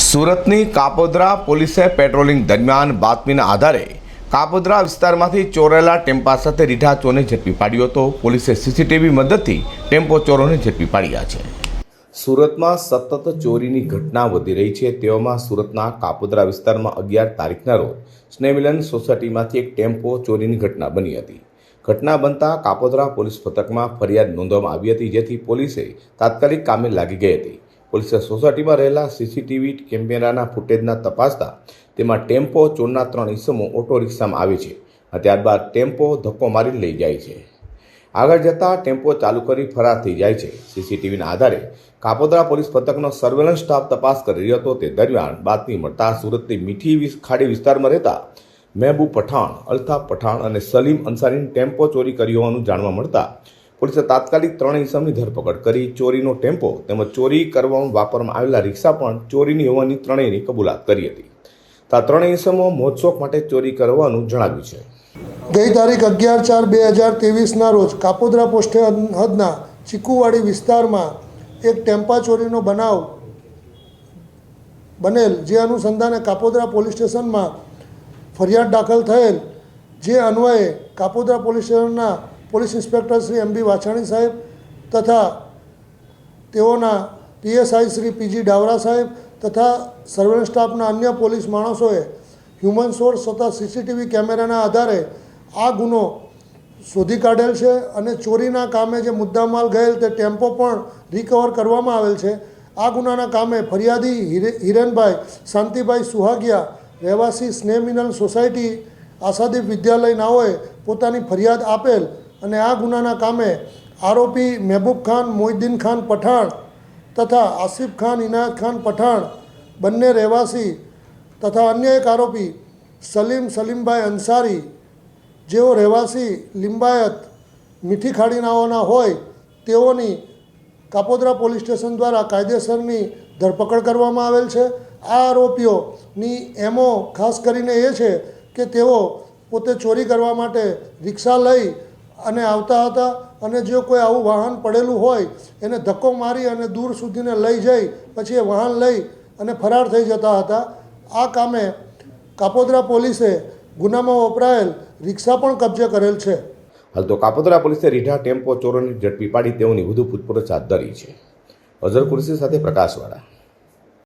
સુરતની કાપોદ્રા પોલીસે પેટ્રોલિંગ દરમિયાન બાતમીના આધારે કાપોદ્રા વિસ્તારમાંથી ચોરેલા ટેમ્પા સાથે રીઢા ચોરને ઝડપી પાડ્યો હતો. પોલીસે સીસીટીવી મદદથી ટેમ્પો ચોરોને ઝડપી પાડ્યા છે. સુરતમાં સતત ચોરીની ઘટના વધી રહી છે. તેવામાં સુરતના કાપોદ્રા વિસ્તારમાં અગિયાર તારીખના રોજ સ્નેમિલન સોસાયટીમાંથી એક ટેમ્પો ચોરીની ઘટના બની હતી. ઘટના બનતા કાપોદ્રા પોલીસ મથકમાં ફરિયાદ નોંધવામાં આવી હતી, જેથી પોલીસે તાત્કાલિક કામે લાગી ગઈ હતી. પોલીસે સોસાયટીમાં રહેલા સીસીટીવી કેમેરાના ફૂટેજના તપાસતા તેમાં ટેમ્પો ચોરના ત્રણ ઇસમો ઓટો રિક્ષામાં આવે છે અને ત્યારબાદ ટેમ્પો ધક્કો મારી લઈ જાય છે. આગળ જતાં ટેમ્પો ચાલુ કરી ફરાર થઈ જાય છે. સીસીટીવીના આધારે કાપોદરા પોલીસ પથકનો સર્વેલન્સ સ્ટાફ તપાસ કરી રહ્યો હતો. તે દરમિયાન બાતમી મળતા સુરતની મીઠી ખાડી વિસ્તારમાં રહેતા મહેબૂબ પઠાણ અલ્તાફ પઠાણ અને સલીમ અંસારીની ટેમ્પો ચોરી કરી હોવાનું જાણવા મળતા પોલીસે તાત્કાલિક ત્રણ ઇસમની ધરપકડ કરી. ચોરીનો ટેમ્પો તેમજ ચોરી કરવામાં વાપરવામાં આવેલા રિક્ષા પણ ચોરીની હોવાની ત્રણેયની કબૂલાત કરી હતી. આ ત્રણેય ઇસમો મોજશોખ માટે ચોરી કરવાનું જણાવ્યું છે. ગઈ તારીખ અગિયાર ચાર બે હજાર ત્રેવીસના રોજ કાપોદ્રા પોસ્ટે હદના ચીકુવાડી વિસ્તારમાં એક ટેમ્પા ચોરીનો બનાવ બનેલ, જે અનુસંધાને કાપોદ્રા પોલીસ સ્ટેશનમાં ફરિયાદ દાખલ થયેલ, જે અન્વયે કાપોદ્રા પોલીસ સ્ટેશનના police inspector Shri M B Vachhani સાહેબ તથા તેઓના પીએસઆઈ શ્રી પીજી ડાવરા સાહેબ તથા સર્વેલન્સ સ્ટાફના અન્ય પોલીસ માણસોએ હ્યુમન સોર્સ તથા સીસીટીવી કેમેરાના આધારે આ ગુનો શોધી કાઢેલ છે અને ચોરીના કામે જે મુદ્દામાલ ગયેલ તે ટેમ્પો પણ રિકવર કરવામાં આવેલ છે. આ ગુનાના કામે ફરિયાદી હિરે, હિરેનભાઈ, શાંતિભાઈ સુહાગિયા, રહેવાસી સ્નેહ મિનલ સોસાયટી, આશાદીપ વિદ્યાલય નાઓએ પોતાની ફરિયાદ આપેલ અને આ ગુનાના કામે આરોપી મહેબૂબ ખાન, મોહિદ્દીન ખાન પઠાણ તથા આસિફ ખાન, ઇનાયત ખાન પઠાણ બંને રહેવાસી તથા અન્ય એક આરોપી સલીમ સલીમભાઈ અંસારી. જેઓ રહેવાસી લિંબાયત મીઠી ખાડીનાઓના હોય, તેઓની કાપોદ્રા પોલીસ સ્ટેશન દ્વારા કાયદેસરની ધરપકડ કરવામાં આવેલ છે. આ આરોપીઓની એમો ખાસ કરીને એ છે કે તેઓ પોતે ચોરી કરવા માટે રિક્ષા લઈ અને આવતા હતા અને જો કોઈ આવું વાહન પડેલું હોય, એને ધક્કો મારી અને દૂર સુધીને લઈ જઈ, પછી એ વાહન લઈ અને ફરાર થઈ જતા હતા. આ કામે કાપોદ્રા પોલીસે ગુનામાં વપરાયેલ રિક્ષા પણ કબજે કરેલ છે. હાલ તો કાપોદ્રા પોલીસે રીઢા ટેમ્પો ચોરોની ઝડપી પાડી તેઓની વધુ પૂછપરછ હાથ ધરી છે. અઝર કુરશી સાથે પ્રકાશવાળા.